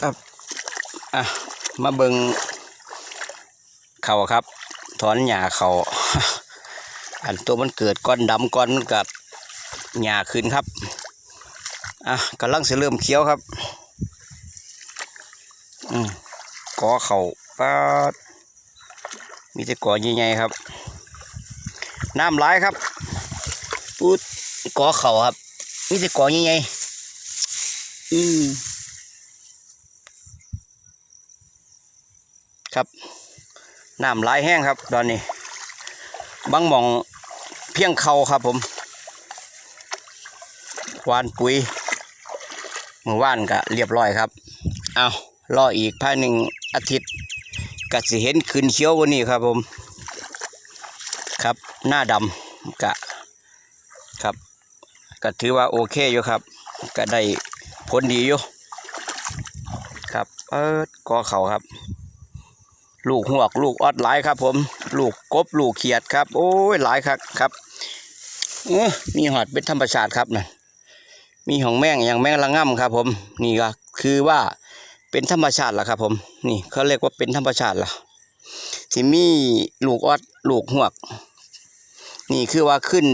ครับอะมาเบิงเข่าครับ ถอนหญ้าเขาอันตัวมันเกิดก้อนดำก้อนมันกับหญ้าขึ้นครับอะกำลังจะเริ่มเคี้ยวครับอืมกอเขาปามีแต่กอใหญ่ๆครับ น้ำไหลายครับปูดกอเข่าครับ มีแต่กอใหญ่ๆอืมครับ น้ำไหลายแห้งครับ ตอนนี้บางหมองเพียงเขาครับผมหวานปุ๋ยเมื่อว่านก็เรียบร้อยครับ เอารออีกภายหนึ่งอาทิตย์ก็สิเห็นขึ้นเชียววันนี้ครับผม ครับหน้าดำกะครับก็ถือว่าโอเคอยู่ครับ ก็ได้ผลดีอยู่ ครับ เออกอเขาครับ ลูกหวกลูกออดหลายครับ ผม ลูกกบลูกเขียดครับ โอ้ยหลายครับครับเออมีหอดเป็นธรรมชาติครับนะมีของแมงอย่างแมงละง่ำครับ ผมนี่ก็คือว่าเป็นธรรมชาติล่ะครับ ผม นี่เขาเรียกว่าเป็นธรรมชาติล่ะที่มีลูกออดลูกหวก นี่คือว่าขึ้น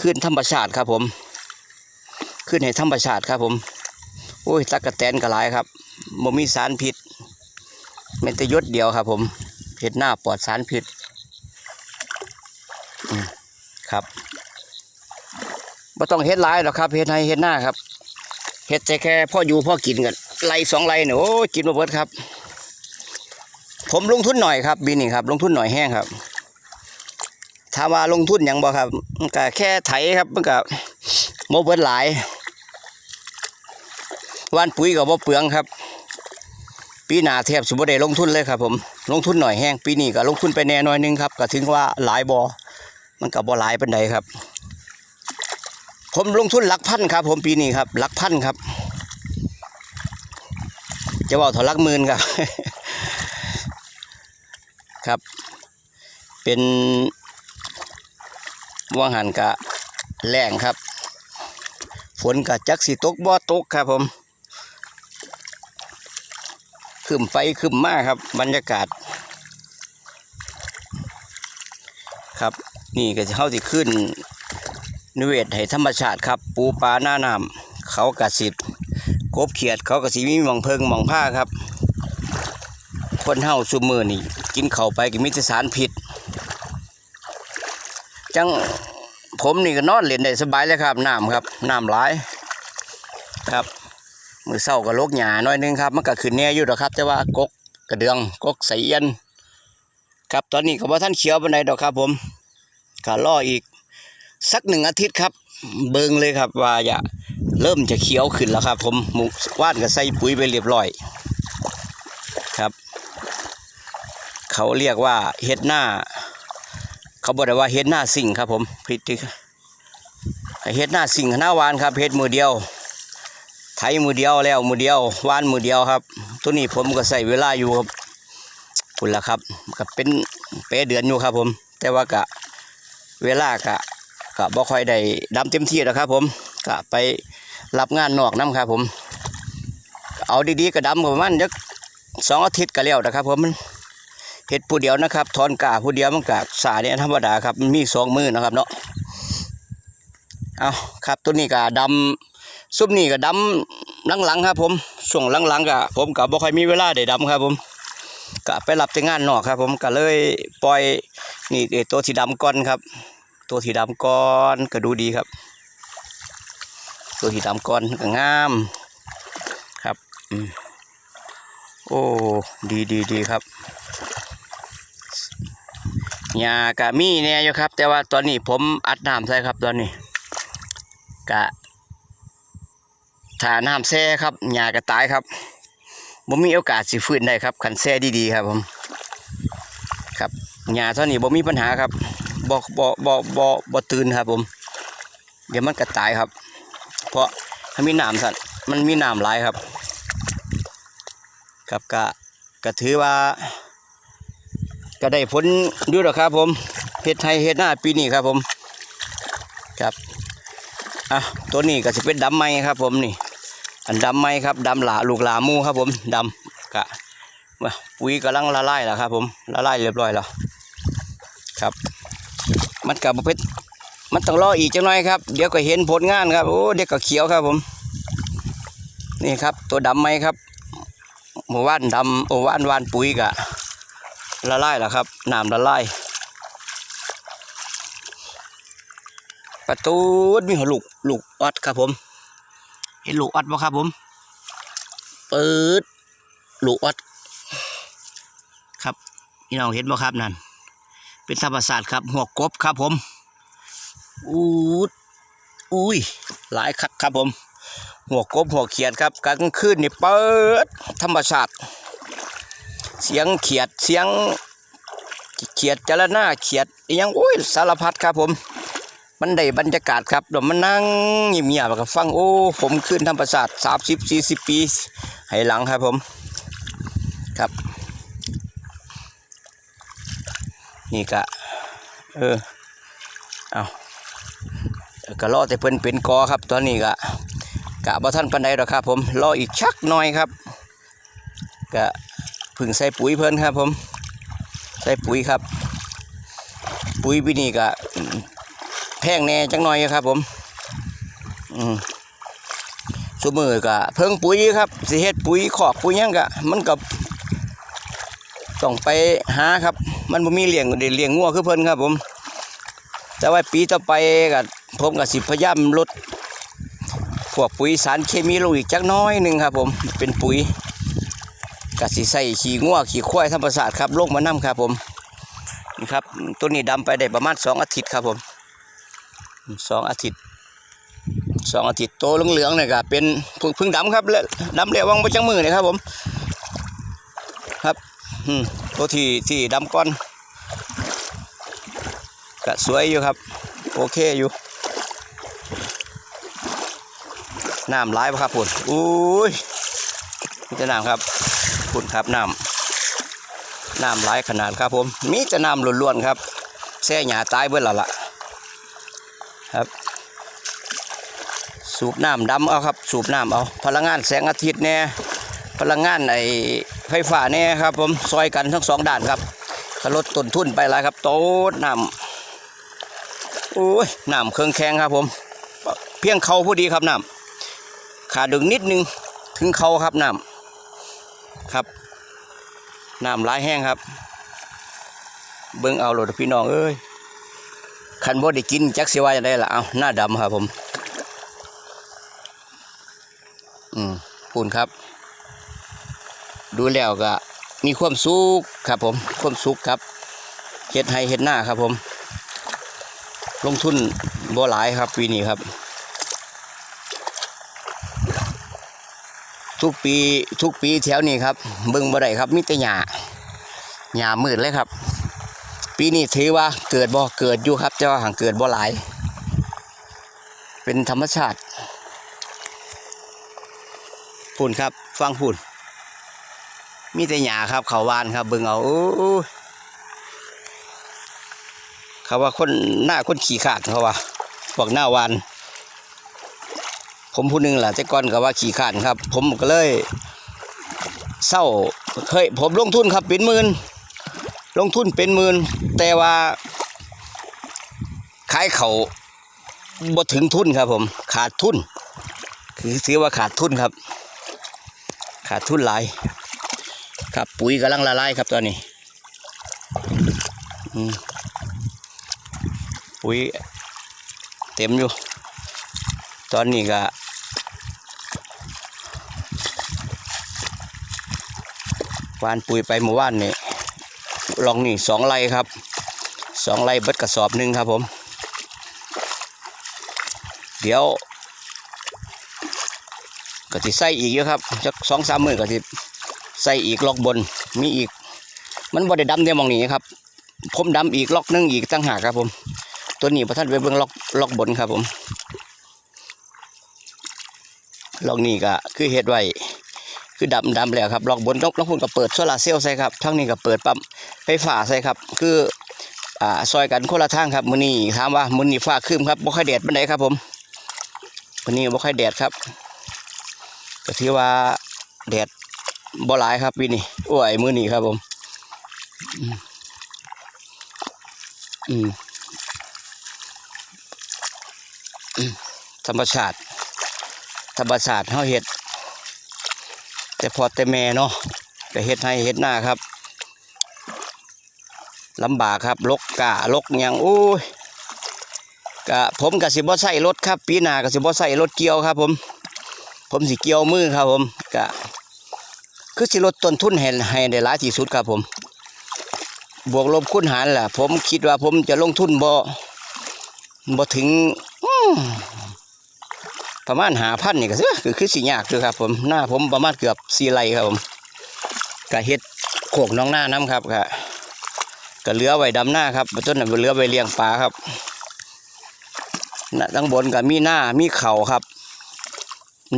ขึ้นธรรมชาติครับ ผม ขึ้นให้ธรรมชาติครับ ผมโอ้ยตะกะแตนกระไรครับบ่มีสารพิษ เม็นแต่ยศเดียวครับผมเห็ดหน้าปลอดสารพิษครับบ่ต้องเฮ็ดลายหรอกครับเฮ็ดให้เฮ็ดหน้าครับเฮ็ดแต่แค่พ่ออยู่พ่อกินกันไรสองไรเนี่ยโอ้กินมาเบิดครับ ผมลงทุนหน่อยครับปีนี้ครับ ลงทุนหน่อยแห้งครับถามว่าลงทุนหยังบ่ครับก็แค่ไถครับมันก็โมเบิดหลายว่านปุ๋ยก็บ่เปลืองครับ ปีหน้าแทบสิบ่ได้ลงทุนเลยครับผมลงทุนหน่อยแห้งปีนี้ก็ลงทุนไปแน่หน่อยหนึงครับก็ถึงว่าหลายบ่มันก็บ่หลายปานใดครับ ผมลงทุนหลักพันครับ ผมปีนี้ครับหลักพันครับ จะว่าเท่าหลักหมื่นครับ ครับ เป็นว่างหันกะแรงครับ ฝนกะจักสิตกบ่อตกครับผม ขึ้นไฟขึ้นมากครับ บรรยากาศ ครับนี่ก็จะเข้าที่ขึ้น นิเวศให้ธรรมชาติครับ ปูปลาหน้าน้ำเขากระสิบกบเขียดเขากระสีมีหมองเพิงหมองผ้าครับ คนเฮาซุมือนี่กินเข้าไปกินมิตรสารผิด จังผมนี่ก็นอนเล่นได้สบายเลยครับน้ำครับน้ำหลาย มือเศร้าก็ลกหยาหน่อยนึงครับมันก็ขึ้นแน่อยู่ดอกครับ แต่ว่ากกกระเดืองกกใสเอียนครับตอนนี้ก็บ่ท่านเขียวปานใดดอกครับผมก็รออีกสักหนึ่งอาทิตย์ครับ เบิ่งเลยครับว่าจะเริ่มจะเขียวขึ้นแล้วครับ ผมหมูว่านก็ใส่ปุ๋ยไปเรียบร้อยครับ เขาเรียกว่าเฮ็ดหน้า เขาบอกได้ว่าเฮ็ดหน้าสิ่งครับผมผิดที่เฮ็ดหน้าสิ่งหน้าวานครับเฮ็ดมือเดียว ถมือเดียวแล้วมือเดียวว่านมือเดียวครับ ตัวนี้ผมก็ใส่เวลาอยู่ครับคุณละครับก็เป็นเปเดือนอยู่ครับผม แต่ว่ากะเวลากะกะบ่ค่อยได้ดำเต็มที่แล้วครับ ผมกะไปรับงานนอกน้ำครับผม เอาดีๆก็ดำประมาณจักสองอาทิตย์ก็แล้วนะครับผมมันเห็ดผู้เดียวนะครับถอนกาผู้เดียวมันกาสาเนี่ยธรรมดาครับมันมีสองมือนะครับเนาะเอาครับตัวนี้ก็ดำ ซุปนี่ก็ดำหลังๆครับ ผมช่วงหลังๆก็ผมก็บ่ค่อยมีเวลาได้ดำครับ ผมก็ไปรับแต่งานนอกครับ ผมก็เลยปล่อยนี่ตัวสีดำก้อนครับ ตัวสีดำก้อนก็ดูดีครับ ตัวสีดำก้อนก็งามครับโอ้ดีดีดีครับหญ้ากะมีแน่อยู่ครับ แต่ว่าตอนนี้ผมอัดน้ำใส่ครับตอนนี้กะ ถ้าน้ำแช่ครับหญ้ากะตายครับผมมีโอกาสสิฟื้นได้ครับขันแช่ดีๆครับผมครับหญ้าเท่านี้ผมมีปัญหาครับบ่บ่บ่บ่บ่ตื่นครับผม เดี๋ยวมันกะตายครับ เพราะถ้ามีน้ำสัตว์มันมีน้ำหลายครับครับกะกะถือว่า ก็ได้ผลอยู่หรอครับผมเฮ็ดไทยเฮ็ดหน้าปีนี้ครับผมครับอะตัวนี้ก็จะเป็นดำไม้ครับผมนี่ อันดำไหมครับดำหลาลูกหลามูครับผมดำกะปุ๋ยกำลังละลายแล้วครับ ผมละลายเรียบร้อยแล้วครับ มันกับประเภทมันต้องรออีกจังหน่อยครับเดี๋ยวก็เห็นผลงานครับโอ้เดี๋ยวก็เขียวครับผม นี่ครับ ตัวดำไหมครับหมู่ว่านดำโอว่านว่านปุ๋ยกะละลายแล้วครับน้ำละลายประตูมีหัวลูกลูกออดครับผม เห็นลูกออดบ่ครับผม เปิดลูกออดครับพี่น้องเห็นบ่ครับนั่น เป็นธรรมศาสตร์ครับหัวกบครับผมอู้ดอุ้ยหลายคักครับผม หัวกบหัวเขียดครับกลางคืนนี่เปิด ธรรมชาติเสียงเขียดเสียงเขียดจระหน้าเขียดอิหยังอุ้ยสารพัดครับผม มันได้บรรยากาศครับเดี๋ยวมันนั่งเงียบๆกับฟังโอ้ผมขึ้นธรรมศาสตร์สามสิบสี่สิบปี ให้หลังครับผมครับ นี่กะเออเอาก็รอแต่เพิ่นเป็นกอครับตอนนี้กะกะบ่ท่านปันใดหรอกครับผมรออีกชักหน่อยครับกะพึ่งใส่ปุ๋ยเพิ่นครับผม ใส่ปุ๋ยครับ ปุ๋ยปีนี้กะ แพงแน่จังหน่อยครับ ผมอืมสมือกะเพิ่งปุ๋ยครับสิเฮ็ดปุ๋ยขอกปุ๋ยยังกะมันกับต้องไปหาครับ มันบ่มีเลี้ยงได้เลี้ยงงัวคือเพิ่นครับ ผม แต่ว่าปีต่อไปก็ผมก็สิพยายามลดพวกปุ๋ยสารเคมีลงอีกจักน้อยหนึ่งครับ ผมเป็นปุ๋ยก็สิใส่ขี้งัวขี้ควายธรรมศาสตร์ครับลงมานํครับ ผมนี่ครับต้นนี้ดำไปได้ประมาณสองอาทิตย์ครับผม สองอาทิตย์สองอาทิตย์โตเหลืองๆเนี่ยก็เป็นพึ่งดำครับแล้วดำแล้ววังไปจังมือเลยครับผมครับอืมตัวที่ที่ดำก้อนก็สวยอยู่ครับ โอเคอยู่น้ำไหลายบ่ครับพุ่นอุ้ยมีแต่น้ำครับพุ่นครับน้ำน้ำไหลายขนาดครับผมมีแต่น้ำล้วนๆครับแช่หยาตายเบิดและล่ะ ครับ สูบน้ำดำเอาครับ สูบน้ำเอา พลังงานแสงอาทิตย์เนี่ยพลังงานไอไฟฟ้าเนี่ยครับผมซอยกันทั้งสองด้านครับก็ลดต้นทุนไปหลายครับ โต๊ดน้ำโอ้ยน้ำเครื่องแข็งครับผม เพียงเขาผู้ดีครับน้ำขาดึงนิดนึงถึงเขาครับน้ำครับน้ำร้ายแห้งครับ เบิ้งเอาโหลดพี่น้องเอ้ย คันบ่ได้กินจักสิว่าจะได้ละเอาหน้าดำครับผม อืมพูนครับ ดูแล้วก็ มีความสุขครับ ผม ความสุขครับเฮ็ดให้เฮ็ดหน้าครับ ผม ลงทุนบ่หลายครับปีนี้ครับ ทุกปีทุกปีแถวนี้ครับ เบิ่งบ่ได้ครับ มีแต่หญ้าหญ้ามืดเลยครับ ปีนี้ถือว่าเกิดบ่เกิดอยู่ครับแต่ว่าห่างเกิดบ่หลาย เป็นธรรมชาติพูนครับฟังพูนมีแต่หญ้าครับ เขาวานครับเบิ่งเอาเขาว่าคนหน้าคนขี่ขาดเขาว่าบอกหน้าวานผมผู้หนึงแหละแต่ก่อนก็ว่าขี่ขาดครับ ผมก็เลยเศร้าเคยผมลงทุนครับเป็นหมื่น ลงทุนเป็นหมื่นแต่ว่าขายเขาบ่ถึงทุนครับ ผม ขาดทุน คือถือว่าขาดทุนครับ ขาดทุนหลายครับปุ๋ยกำลังละลายครับตอนนี้ปุ๋ยเต็มอยู่ ตอนนี้ก็วานปุ๋ยไปเมื่อวานนี่ ลองนี่สองไร่ครับสองไร่เบิดกระสอบหนึ่งครับผม เดี๋ยวก็จะใส่อีกเยอะครับจักสองสามมือก็จะใส่อีกล็อกบนมีอีก มันบ่ได้ดำเดียวมองนี้ครับ ผมดำอีกล็อกนึงอีกตั้งหากครับผม ตัวนี้ประทัดไปเบิ่งล็อกล็อกบนครับผมล็อกนี้ก็คือเฮ็ดไว้ คือดำดำแล้วครับลอกบนลอกล็อกบนก็เปิดโซลาร์เซลล์ใส่ครับทั้งนี้ก็เปิดปั๊มไฟฟ้าใส่ครับ คืออ่าซอยกันคนละทางครับมือนี้ถามว่ามือนี้ฟ้าครึ้มครับบ่ค่อยแดดปานใดครับผมมือนี้บ่ค่อยแดดครับก็ถือว่าแดดบ่หลายครับปีนี้อ้ยมือนี้ครับผมอืมธรรมชาติธรรมชาติเฮาเฮ็ด แต่พอแต่แม่เนาะก็เฮ็ดให้เฮ็ดหน้าครับลำบากครับลกกาลกยังโอ้ยกะผมก็สิบ่ใส่รถครับ ปีหน้าก็สิบ่ใส่รถเกี่ยวครับ ผม ผมสิเกี่ยวมือครับ ผมกะคือสิลดต้นทุนให้ให้ได้หลายที่สุดครับผม บวกลบคูณหารล่ะ ผมคิดว่าผมจะลงทุนบ่บ่ถึง ประมาณหาพันนี่ก็คือคือคือสิยากคือครับ ผมหน้าผมประมาณเกือบสี่ไรครับผมก็เฮ็ดโขกน้องหน้าน้ำครับก็ก็เลือไว้ดำหน้าครับต้นนั้นเลือไว้เลี้ยงปลาครับนะทั้งบนก็มีหน้ามีเข่าครับ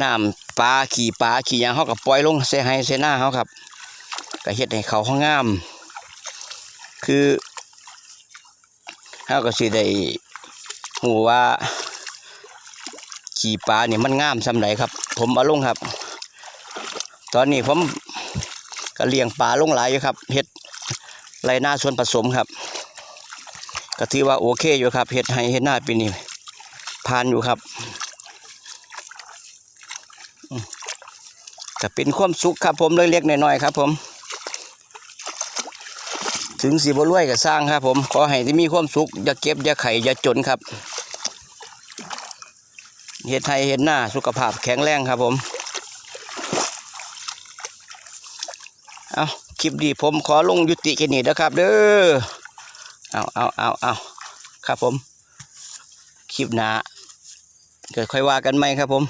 น้ำปลาขี่ปลาขี่ยางเขาก็ปล่อยลงเสให้เสหน้าเขาครับก็เฮ็ดให้เขาเขางาม คือเขาก็สิได้หูว่า ขี่ปลาเนี่ยมันงามสำไหนครับ ผมเอาลงครับ ตอนนี้ผมก็เลี้ยงปลาลงหลายอยู่ครับเฮ็ดไรหน้าส่วนผสมครับ ก็ถือว่าโอเคอยู่ครับเฮ็ดให้เฮ็ดหน้าปีนี้ผ่านอยู่ครับก็เป็นความสุขครับผมเล็กๆน้อยๆครับ ผม ถึงสีบรวยก็สร้างครับ ผมขอให้ที่มีความสุขอย่าเก็บอย่าไข่อย่าจนครับ เห็ดไทยเห็ดหน้าสุขภาพแข็งแรงครับผม เอาคลิปดีผมขอลงยุติแค่นี้นะครับ เด้อ เอาเอาเอาเอาครับผม คลิปหนาเกิดค่อยว่ากันไหมครับผม